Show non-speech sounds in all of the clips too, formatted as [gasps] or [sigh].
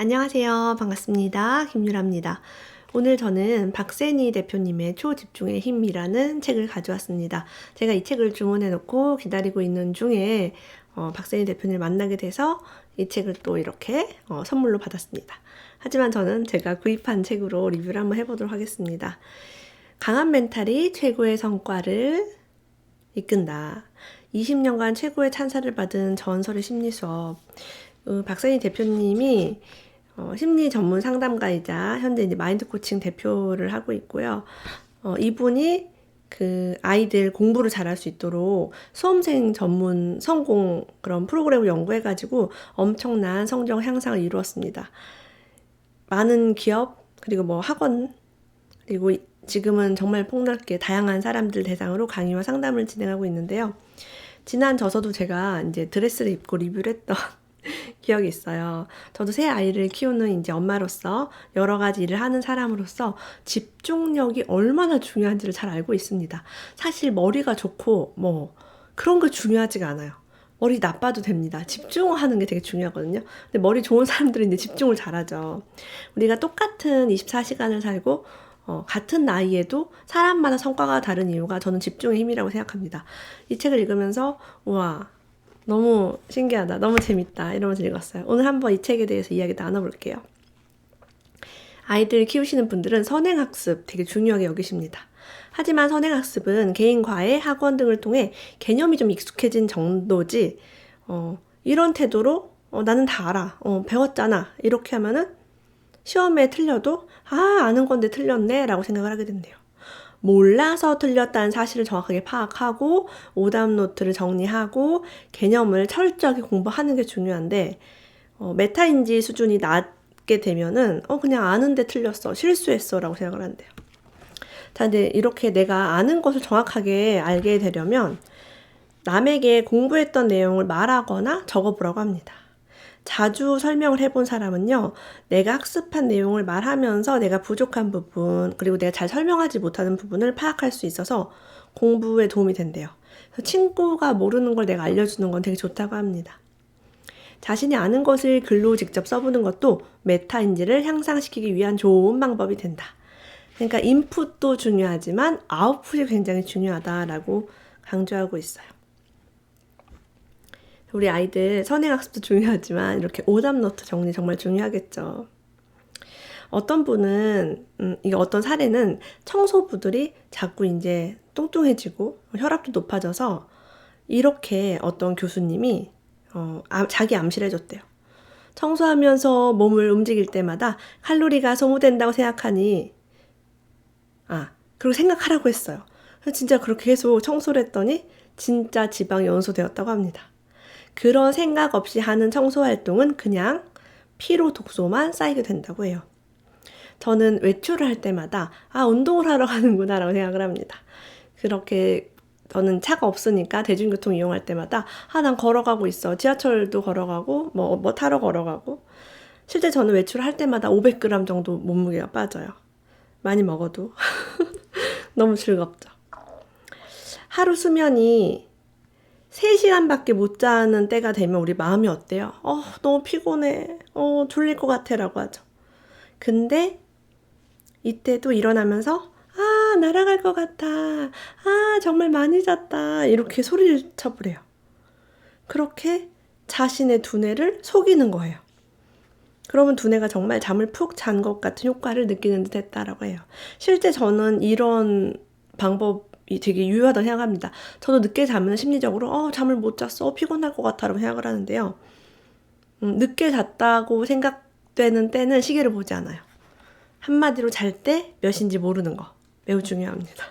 안녕하세요. 반갑습니다. 김유라입니다. 오늘 저는 박세니 대표님의 초집중의 힘이라는 책을 가져왔습니다. 제가 이 책을 주문해 놓고 기다리고 있는 중에 어, 박세니 대표님을 만나게 돼서 이 책을 또 이렇게 어, 선물로 받았습니다. 하지만 저는 제가 구입한 책으로 리뷰를 한번 해보도록 하겠습니다. 강한 멘탈이 최고의 성과를 이끈다. 20년간 최고의 찬사를 받은 전설의 심리 수업. 어, 박세니 대표님이 어, 심리 전문 상담가이자 현재 이제 마인드 코칭 대표를 하고 있고요. 어, 이분이 그 아이들 공부를 잘할 수 있도록 수험생 전문 성공 그런 프로그램을 연구해가지고 엄청난 성적 향상을 이루었습니다. 많은 기업 그리고 뭐 학원 그리고 지금은 정말 폭넓게 다양한 사람들 대상으로 강의와 상담을 진행하고 있는데요. 지난 저서도 제가 이제 드레스를 입고 리뷰를 했던 [laughs] 기억이 있어요. 저도 새 아이를 키우는 이제 엄마로서 여러 가지 일을 하는 사람으로서 집중력이 얼마나 중요한지를 잘 알고 있습니다. 사실 머리가 좋고 뭐 그런 거 중요하지가 않아요. 머리 나빠도 됩니다. 집중하는 게 되게 중요하거든요. 근데 머리 좋은 사람들은 이제 집중을 잘하죠. 우리가 똑같은 24시간을 살고 어, 같은 나이에도 사람마다 성과가 다른 이유가 저는 집중의 힘이라고 생각합니다. 이 책을 읽으면서 우와 너무 신기하다. 너무 재밌다. 이러면서 읽었어요. 오늘 한번 이 책에 대해서 이야기 나눠볼게요. 아이들 키우시는 분들은 선행학습 되게 중요하게 여기십니다. 하지만 선행학습은 개인 과외, 학원 등을 통해 개념이 좀 익숙해진 정도지, 어, 이런 태도로, 어, 나는 다 알아. 어, 배웠잖아. 이렇게 하면은 시험에 틀려도, 아, 아는 건데 틀렸네. 라고 생각을 하게 된대요. 몰라서 틀렸다는 사실을 정확하게 파악하고 오답 노트를 정리하고 개념을 철저하게 공부하는 게 중요한데 어, 메타인지 수준이 낮게 되면은 어 그냥 아는데 틀렸어 실수했어라고 생각을 한대요. 자, 근데 이렇게 내가 아는 것을 정확하게 알게 되려면 남에게 공부했던 내용을 말하거나 적어보라고 합니다. 자주 설명을 해본 사람은요, 내가 학습한 내용을 말하면서 내가 부족한 부분, 그리고 내가 잘 설명하지 못하는 부분을 파악할 수 있어서 공부에 도움이 된대요. 친구가 모르는 걸 내가 알려주는 건 되게 좋다고 합니다. 자신이 아는 것을 글로 직접 써보는 것도 메타인지를 향상시키기 위한 좋은 방법이 된다. 그러니까 인풋도 중요하지만 아웃풋이 굉장히 중요하다라고 강조하고 있어요. 우리 아이들 선행학습도 중요하지만 이렇게 오답 노트 정리 정말 중요하겠죠. 어떤 분은 음, 이게 어떤 사례는 청소부들이 자꾸 이제 뚱뚱해지고 혈압도 높아져서 이렇게 어떤 교수님이 어, 아, 자기 암시를 해줬대요. 청소하면서 몸을 움직일 때마다 칼로리가 소모된다고 생각하니 아 그리고 생각하라고 했어요. 진짜 그렇게 계속 청소를 했더니 진짜 지방이 연소되었다고 합니다. 그런 생각 없이 하는 청소 활동은 그냥 피로 독소만 쌓이게 된다고 해요. 저는 외출을 할 때마다 아 운동을 하러 가는구나라고 생각을 합니다. 그렇게 저는 차가 없으니까 대중교통 이용할 때마다 아 난 걸어가고 있어 지하철도 걸어가고 뭐뭐 뭐 타러 걸어가고 실제 저는 외출을 할 때마다 500g 정도 몸무게가 빠져요. 많이 먹어도 [laughs] 너무 즐겁죠. 하루 수면이 3시간밖에 못 자는 때가 되면 우리 마음이 어때요? 어, 너무 피곤해. 어, 졸릴 것 같아. 라고 하죠. 근데 이때도 일어나면서 아, 날아갈 것 같아. 아, 정말 많이 잤다. 이렇게 소리를 쳐버려요. 그렇게 자신의 두뇌를 속이는 거예요. 그러면 두뇌가 정말 잠을 푹 잔 것 같은 효과를 느끼는 듯 했다라고 해요. 실제 저는 이런 방법 되게 유효하다고 생각합니다. 저도 늦게 자면 심리적으로 어 잠을 못 잤어 어, 피곤할 것 같아 라고 생각을 하는데요. 음, 늦게 잤다고 생각되는 때는 시계를 보지 않아요. 한마디로 잘 때 몇인지 모르는 거 매우 중요합니다.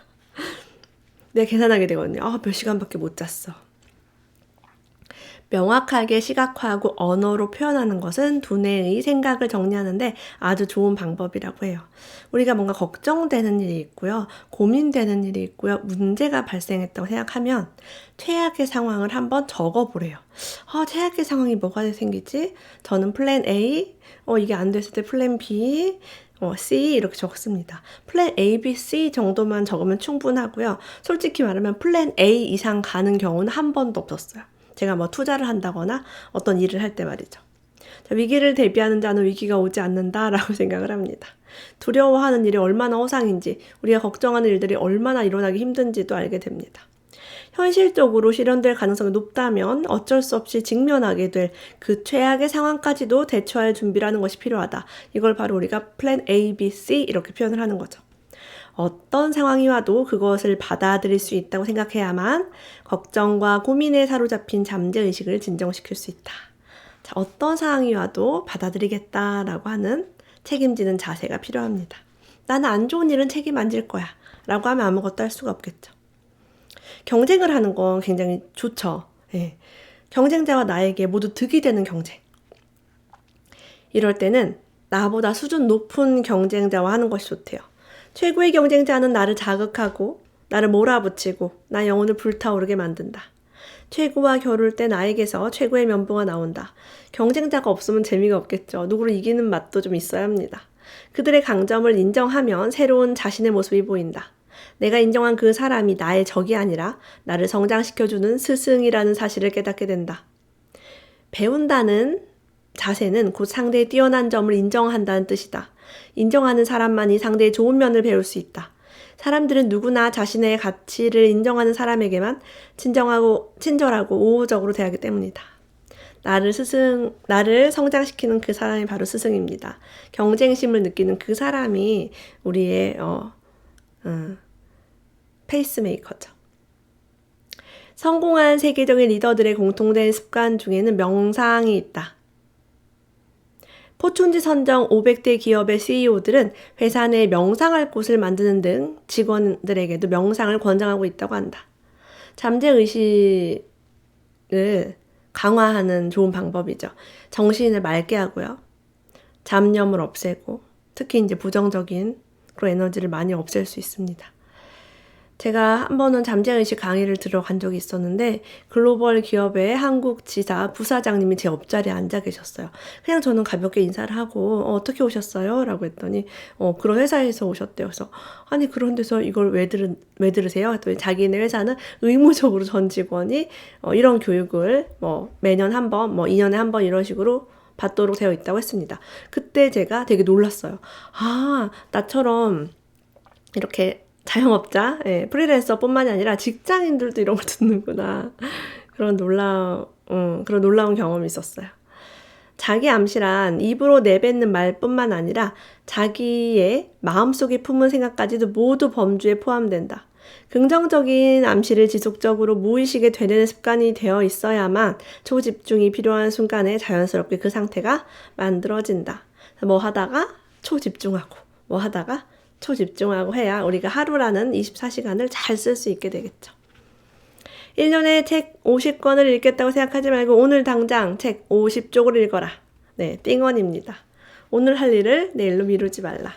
내가 [laughs] 계산하게 되거든요. 아, 몇 시간밖에 못 잤어. 명확하게 시각화하고 언어로 표현하는 것은 두뇌의 생각을 정리하는데 아주 좋은 방법이라고 해요. 우리가 뭔가 걱정되는 일이 있고요. 고민되는 일이 있고요. 문제가 발생했다고 생각하면 최악의 상황을 한번 적어보래요. 어, 최악의 상황이 뭐가 생기지? 저는 플랜 A, 어, 이게 안 됐을 때 플랜 B, 어, C 이렇게 적습니다. 플랜 A, B, C 정도만 적으면 충분하고요. 솔직히 말하면 플랜 A 이상 가는 경우는 한 번도 없었어요. 제가 뭐 투자를 한다거나 어떤 일을 할 때 말이죠. 자, 위기를 대비하는 자는 위기가 오지 않는다라고 [laughs] 생각을 합니다. 두려워하는 일이 얼마나 허상인지, 우리가 걱정하는 일들이 얼마나 일어나기 힘든지도 알게 됩니다. 현실적으로 실현될 가능성이 높다면 어쩔 수 없이 직면하게 될 그 최악의 상황까지도 대처할 준비라는 것이 필요하다. 이걸 바로 우리가 플랜 A, B, C 이렇게 표현을 하는 거죠. 어떤 상황이 와도 그것을 받아들일 수 있다고 생각해야만 걱정과 고민에 사로잡힌 잠재의식을 진정시킬 수 있다. 자, 어떤 상황이 와도 받아들이겠다라고 하는 책임지는 자세가 필요합니다. 나는 안 좋은 일은 책임 안 질 거야. 라고 하면 아무것도 할 수가 없겠죠. 경쟁을 하는 건 굉장히 좋죠. 예. 경쟁자와 나에게 모두 득이 되는 경쟁. 이럴 때는 나보다 수준 높은 경쟁자와 하는 것이 좋대요. 최고의 경쟁자는 나를 자극하고 나를 몰아붙이고 나 영혼을 불타오르게 만든다. 최고와 겨룰 때 나에게서 최고의 면보가 나온다. 경쟁자가 없으면 재미가 없겠죠. 누구를 이기는 맛도 좀 있어야 합니다. 그들의 강점을 인정하면 새로운 자신의 모습이 보인다. 내가 인정한 그 사람이 나의 적이 아니라 나를 성장시켜주는 스승이라는 사실을 깨닫게 된다. 배운다는 자세는 곧 상대의 뛰어난 점을 인정한다는 뜻이다. 인정하는 사람만이 상대의 좋은 면을 배울 수 있다. 사람들은 누구나 자신의 가치를 인정하는 사람에게만 친정하고 친절하고 우호적으로 대하기 때문이다. 나를 스승, 나를 성장시키는 그 사람이 바로 스승입니다. 경쟁심을 느끼는 그 사람이 우리의 어, 어, 페이스메이커죠. 성공한 세계적인 리더들의 공통된 습관 중에는 명상이 있다. 포춘지 선정 500대 기업의 CEO들은 회사 내 명상할 곳을 만드는 등 직원들에게도 명상을 권장하고 있다고 한다. 잠재 의식을 강화하는 좋은 방법이죠. 정신을 맑게 하고요. 잡념을 없애고 특히 이제 부정적인 그런 에너지를 많이 없앨 수 있습니다. 제가 한 번은 잠재의식 강의를 들어간 적이 있었는데 글로벌 기업의 한국 지사 부사장님이 제 옆자리에 앉아 계셨어요. 그냥 저는 가볍게 인사를 하고 어, 떻게 오셨어요? 라고 했더니 어, 그런 회사에서 오셨대요. 그래서 아니 그런 데서 이걸 왜, 들은, 왜 들으세요? 했더니 자기네 회사는 의무적으로 전 직원이 어, 이런 교육을 뭐 매년 한 번, 뭐 2년에 한 번 이런 식으로 받도록 되어 있다고 했습니다. 그때 제가 되게 놀랐어요. 아, 나처럼 이렇게 자영업자, 예, 프리랜서뿐만이 아니라 직장인들도 이런 걸 듣는구나. 그런 놀라, 음, 그런 놀라운 경험이 있었어요. 자기 암시란 입으로 내뱉는 말뿐만 아니라 자기의 마음속에 품은 생각까지도 모두 범주에 포함된다. 긍정적인 암시를 지속적으로 무의식에 되뇌는 습관이 되어 있어야만 초집중이 필요한 순간에 자연스럽게 그 상태가 만들어진다. 뭐 하다가 초집중하고, 뭐 하다가 초집중하고 해야 우리가 하루라는 24시간을 잘 쓸 수 있게 되겠죠. 1년에 책 50권을 읽겠다고 생각하지 말고 오늘 당장 책 50쪽을 읽어라. 네, 띵원입니다. 오늘 할 일을 내일로 미루지 말라.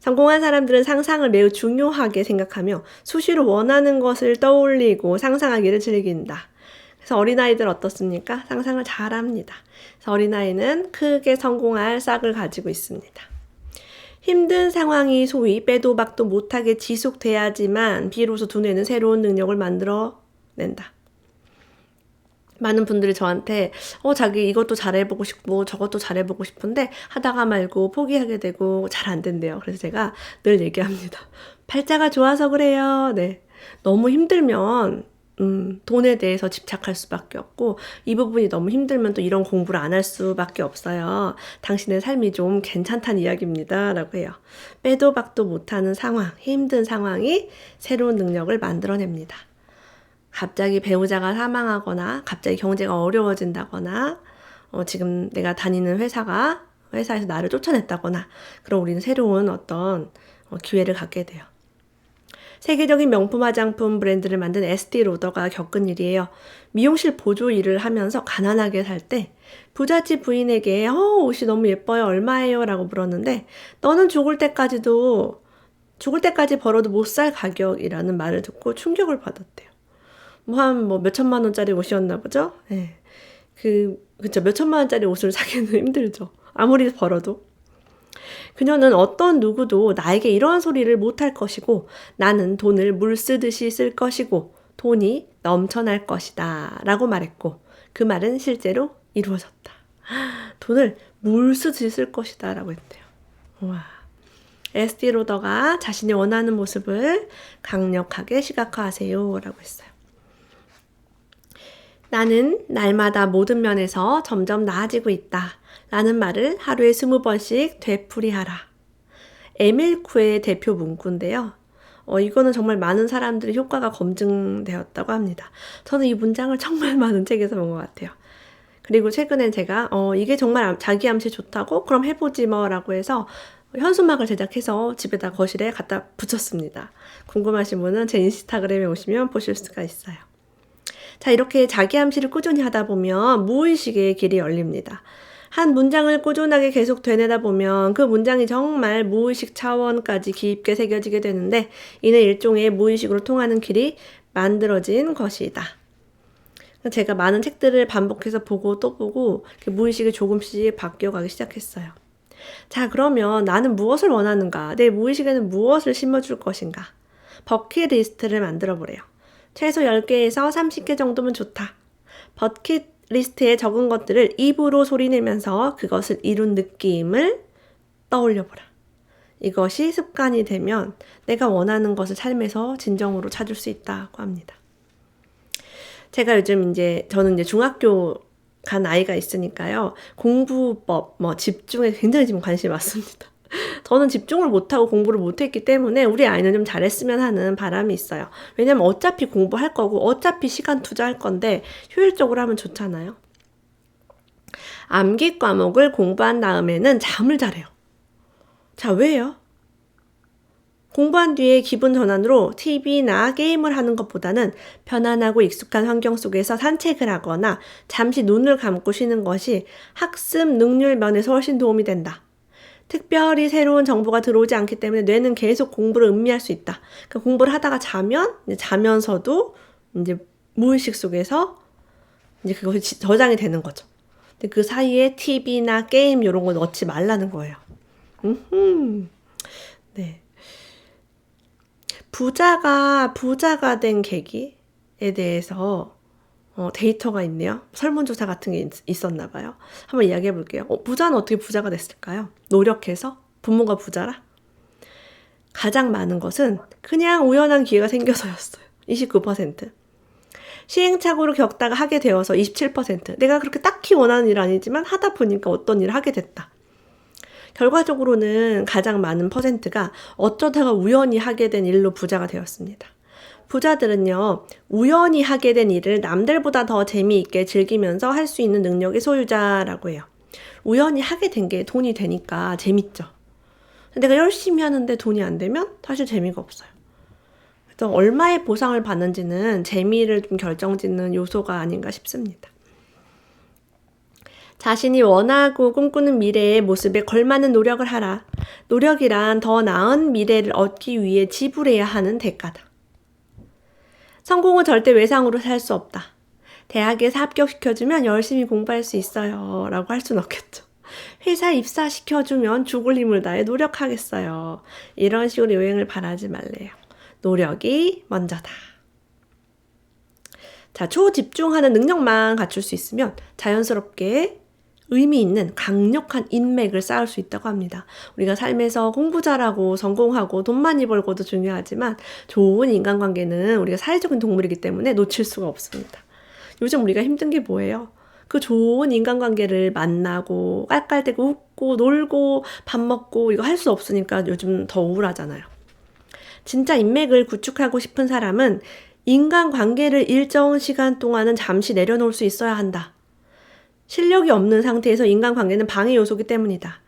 성공한 사람들은 상상을 매우 중요하게 생각하며 수시로 원하는 것을 떠올리고 상상하기를 즐긴다. 그래서 어린아이들 어떻습니까? 상상을 잘 합니다. 그래서 어린아이는 크게 성공할 싹을 가지고 있습니다. 힘든 상황이 소위 빼도 박도 못하게 지속돼야지만 비로소 두뇌는 새로운 능력을 만들어 낸다. 많은 분들이 저한테 어 자기 이것도 잘해보고 싶고 저것도 잘해보고 싶은데 하다가 말고 포기하게 되고 잘 안 된대요. 그래서 제가 늘 얘기합니다. [laughs] 팔자가 좋아서 그래요. 네. 너무 힘들면 음, 돈에 대해서 집착할 수밖에 없고 이 부분이 너무 힘들면 또 이런 공부를 안 할 수밖에 없어요. 당신의 삶이 좀 괜찮다는 이야기입니다. 라고 해요. 빼도 박도 못하는 상황, 힘든 상황이 새로운 능력을 만들어냅니다. 갑자기 배우자가 사망하거나 갑자기 경제가 어려워진다거나 어, 지금 내가 다니는 회사가 회사에서 나를 쫓아냈다거나 그럼 우리는 새로운 어떤 어, 기회를 갖게 돼요. 세계적인 명품 화장품 브랜드를 만든 에스티 로더가 겪은 일이에요. 미용실 보조 일을 하면서 가난하게 살 때 부잣집 부인에게 어, 옷이 너무 예뻐요. 얼마예요? 라고 물었는데 너는 죽을 때까지도 죽을 때까지 벌어도 못 살 가격이라는 말을 듣고 충격을 받았대요. 뭐 한뭐 몇천만 원짜리 옷이었나 보죠? 예. 네. 그, 그쵸. 몇천만 원짜리 옷을 사기는 [laughs] 힘들죠. 아무리 벌어도. 그녀는 어떤 누구도 나에게 이러한 소리를 못할 것이고 나는 돈을 물 쓰듯이 쓸 것이고 돈이 넘쳐날 것이다 라고 말했고 그 말은 실제로 이루어졌다. [gasps] 돈을 물 쓰듯이 쓸 것이다. 라고 했대요. 와. SD 로더가 자신이 원하는 모습을 강력하게 시각화하세요. 라고 했어요. 나는 날마다 모든 면에서 점점 나아지고 있다. 라는 말을 하루에 스무 번씩 되풀이하라. 에밀쿠의 대표 문구인데요. 어, 이거는 정말 많은 사람들의 효과가 검증되었다고 합니다. 저는 이 문장을 정말 많은 책에서 본 것 같아요. 그리고 최근엔 제가 어, 이게 정말 자기 암시에 좋다고 그럼 해보지 뭐라고 해서 현수막을 제작해서 집에다 거실에 갖다 붙였습니다. 궁금하신 분은 제 인스타그램에 오시면 보실 수가 있어요. 자, 이렇게 자기 암시를 꾸준히 하다 보면 무의식의 길이 열립니다. 한 문장을 꾸준하게 계속 되뇌다 보면 그 문장이 정말 무의식 차원까지 깊게 새겨지게 되는데 이는 일종의 무의식으로 통하는 길이 만들어진 것이다. 제가 많은 책들을 반복해서 보고 또 보고 무의식이 조금씩 바뀌어가기 시작했어요. 자, 그러면 나는 무엇을 원하는가? 내 무의식에는 무엇을 심어줄 것인가? 버킷리스트를 만들어 보래요. 최소 10개에서 30개 정도면 좋다. 버킷 리스트에 적은 것들을 입으로 소리내면서 그것을 이룬 느낌을 떠올려 보라. 이것이 습관이 되면 내가 원하는 것을 삶에서 진정으로 찾을 수 있다고 합니다. 제가 요즘 이제 저는 이제 중학교 간 아이가 있으니까요. 공부법, 뭐 집중에 굉장히 지금 관심이 많습니다. 저는 집중을 못하고 공부를 못했기 때문에 우리 아이는 좀 잘했으면 하는 바람이 있어요. 왜냐면 어차피 공부할 거고 어차피 시간 투자할 건데 효율적으로 하면 좋잖아요. 암기 과목을 공부한 다음에는 잠을 잘해요. 자, 왜요? 공부한 뒤에 기분 전환으로 TV나 게임을 하는 것보다는 편안하고 익숙한 환경 속에서 산책을 하거나 잠시 눈을 감고 쉬는 것이 학습 능률 면에서 훨씬 도움이 된다. 특별히 새로운 정보가 들어오지 않기 때문에 뇌는 계속 공부를 음미할 수 있다. 그러니까 공부를 하다가 자면 자면서도 이제 무의식 속에서 이제 그것이 저장이 되는 거죠. 근데 그 사이에 TV나 게임 이런 거 넣지 말라는 거예요. 음, 네. 부자가 부자가 된 계기에 대해서 어, 데이터가 있네요. 설문조사 같은 게 있, 었나 봐요. 한번 이야기해 볼게요. 어, 부자는 어떻게 부자가 됐을까요? 노력해서? 부모가 부자라? 가장 많은 것은 그냥 우연한 기회가 생겨서였어요. 29%. 시행착오를 겪다가 하게 되어서 27%. 내가 그렇게 딱히 원하는 일 아니지만 하다 보니까 어떤 일을 하게 됐다. 결과적으로는 가장 많은 퍼센트가 어쩌다가 우연히 하게 된 일로 부자가 되었습니다. 부자들은요, 우연히 하게 된 일을 남들보다 더 재미있게 즐기면서 할 수 있는 능력의 소유자라고 해요. 우연히 하게 된 게 돈이 되니까 재밌죠. 내가 열심히 하는데 돈이 안 되면 사실 재미가 없어요. 그래서 얼마의 보상을 받는지는 재미를 좀 결정짓는 요소가 아닌가 싶습니다. 자신이 원하고 꿈꾸는 미래의 모습에 걸맞는 노력을 하라. 노력이란 더 나은 미래를 얻기 위해 지불해야 하는 대가다. 성공은 절대 외상으로 살 수 없다. 대학에서 합격시켜주면 열심히 공부할 수 있어요. 라고 할 순 없겠죠. 회사 입사시켜주면 죽을 힘을 다해 노력하겠어요. 이런 식으로 여행을 바라지 말래요. 노력이 먼저다. 자, 초집중하는 능력만 갖출 수 있으면 자연스럽게 의미 있는 강력한 인맥을 쌓을 수 있다고 합니다. 우리가 삶에서 공부 잘하고 성공하고 돈 많이 벌고도 중요하지만 좋은 인간관계는 우리가 사회적인 동물이기 때문에 놓칠 수가 없습니다. 요즘 우리가 힘든 게 뭐예요? 그 좋은 인간관계를 만나고 깔깔대고 웃고 놀고 밥 먹고 이거 할 수 없으니까 요즘 더 우울하잖아요. 진짜 인맥을 구축하고 싶은 사람은 인간 관계를 일정 시간 동안은 잠시 내려놓을 수 있어야 한다. 실력이 없는 상태에서 인간관계는 방해 요소기 때문이다.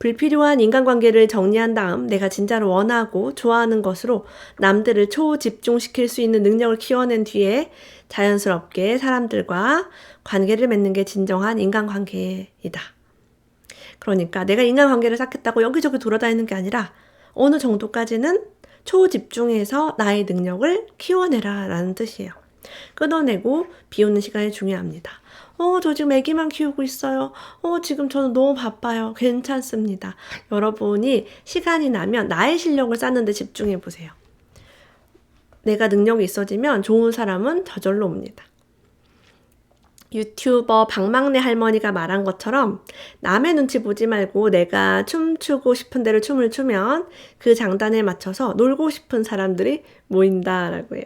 불필요한 인간관계를 정리한 다음 내가 진짜로 원하고 좋아하는 것으로 남들을 초집중시킬 수 있는 능력을 키워낸 뒤에 자연스럽게 사람들과 관계를 맺는 게 진정한 인간관계이다. 그러니까 내가 인간관계를 쌓겠다고 여기저기 돌아다니는 게 아니라 어느 정도까지는 초집중해서 나의 능력을 키워내라 라는 뜻이에요. 끊어내고 비우는 시간이 중요합니다. 어, 저 지금 아기만 키우고 있어요. 어, 지금 저는 너무 바빠요. 괜찮습니다. 여러분이 시간이 나면 나의 실력을 쌓는데 집중해 보세요. 내가 능력이 있어지면 좋은 사람은 저절로 옵니다. 유튜버 박막내 할머니가 말한 것처럼 남의 눈치 보지 말고 내가 춤추고 싶은 대로 춤을 추면 그 장단에 맞춰서 놀고 싶은 사람들이 모인다라고 해요.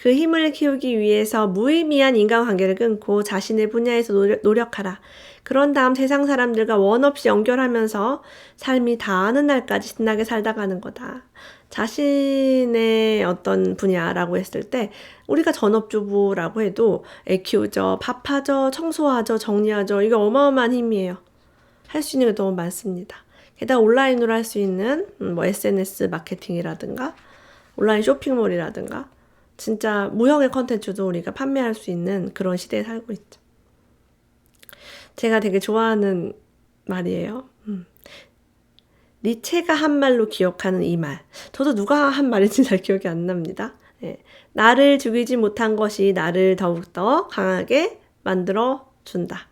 그 힘을 키우기 위해서 무의미한 인간관계를 끊고 자신의 분야에서 노력- 노력 하라. 그런 다음 세상 사람들과 원 없이 연결하면서 삶이 다하는 날까지 신나게 살다 가는 거다. 자신의 어떤 분야라고 했을 때 우리가 전업주부라고 해도 애 키우죠, 밥하죠, 청소하죠, 정리하죠. 이게 어마어마한 힘이에요. 할 수 있는 게 너무 많습니다. 게다가 온라인으로 할 수 있는 음, 뭐 SNS 마케팅이라든가 온라인 쇼핑몰이라든가 진짜 무형의 컨텐츠도 우리가 판매할 수 있는 그런 시대에 살고 있죠. 제가 되게 좋아하는 말이에요. 음. 니체가 한 말로 기억하는 이 말. 저도 누가 한 말인지 잘 기억이 안 납니다. 예. 나를 죽이지 못한 것이 나를 더욱더 강하게 만들어 준다.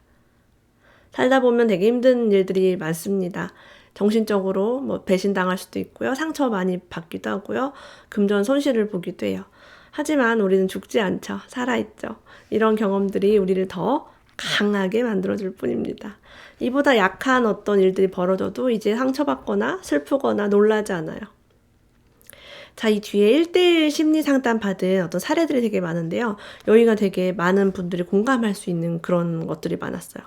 살다 보면 되게 힘든 일들이 많습니다. 정신적으로 뭐 배신당할 수도 있고요. 상처 많이 받기도 하고요. 금전 손실을 보기도 해요. 하지만 우리는 죽지 않죠. 살아있죠. 이런 경험들이 우리를 더 강하게 만들어줄 뿐입니다. 이보다 약한 어떤 일들이 벌어져도 이제 상처받거나 슬프거나 놀라지 않아요. 자, 이 뒤에 1대1 심리 상담 받은 어떤 사례들이 되게 많은데요. 여기가 되게 많은 분들이 공감할 수 있는 그런 것들이 많았어요.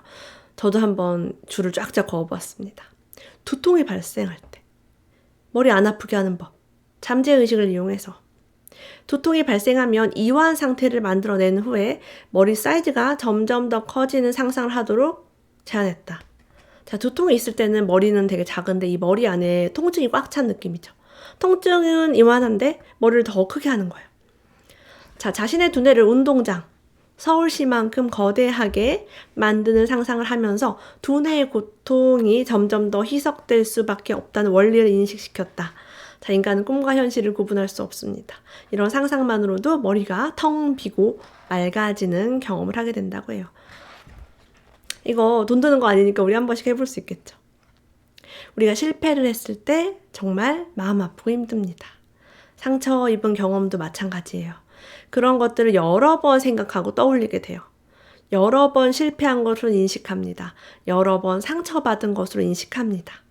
저도 한번 줄을 쫙쫙 그어보았습니다. 두통이 발생할 때, 머리 안 아프게 하는 법, 잠재 의식을 이용해서 두통이 발생하면 이완 상태를 만들어낸 후에 머리 사이즈가 점점 더 커지는 상상을 하도록 제안했다. 자, 두통이 있을 때는 머리는 되게 작은데 이 머리 안에 통증이 꽉 찬 느낌이죠. 통증은 이완한데 머리를 더 크게 하는 거예요. 자, 자신의 두뇌를 운동장, 서울시만큼 거대하게 만드는 상상을 하면서 두뇌의 고통이 점점 더 희석될 수밖에 없다는 원리를 인식시켰다. 자, 인간은 꿈과 현실을 구분할 수 없습니다. 이런 상상만으로도 머리가 텅 비고 맑아지는 경험을 하게 된다고 해요. 이거 돈 드는 거 아니니까 우리 한 번씩 해볼 수 있겠죠. 우리가 실패를 했을 때 정말 마음 아프고 힘듭니다. 상처 입은 경험도 마찬가지예요. 그런 것들을 여러 번 생각하고 떠올리게 돼요. 여러 번 실패한 것으로 인식합니다. 여러 번 상처받은 것으로 인식합니다.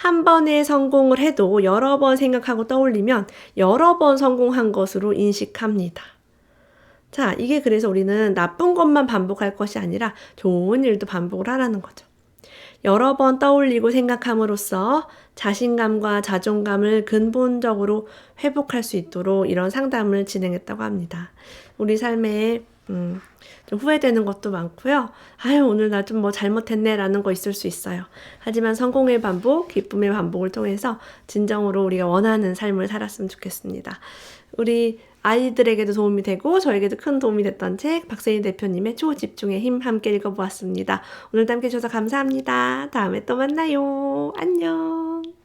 한 번의 성공을 해도 여러 번 생각하고 떠올리면 여러 번 성공한 것으로 인식합니다. 자, 이게 그래서 우리는 나쁜 것만 반복할 것이 아니라 좋은 일도 반복을 하라는 거죠. 여러 번 떠올리고 생각함으로써 자신감과 자존감을 근본적으로 회복할 수 있도록 이런 상담을 진행했다고 합니다. 우리 삶에 음, 좀 후회되는 것도 많고요. 아유, 오늘 나 좀 뭐 잘못했네 라는 거 있을 수 있어요. 하지만 성공의 반복, 기쁨의 반복을 통해서 진정으로 우리가 원하는 삶을 살았으면 좋겠습니다. 우리 아이들에게도 도움이 되고 저에게도 큰 도움이 됐던 책 박세인 대표님의 초집중의 힘 함께 읽어보았습니다. 오늘도 함께 해주셔서 감사합니다. 다음에 또 만나요. 안녕.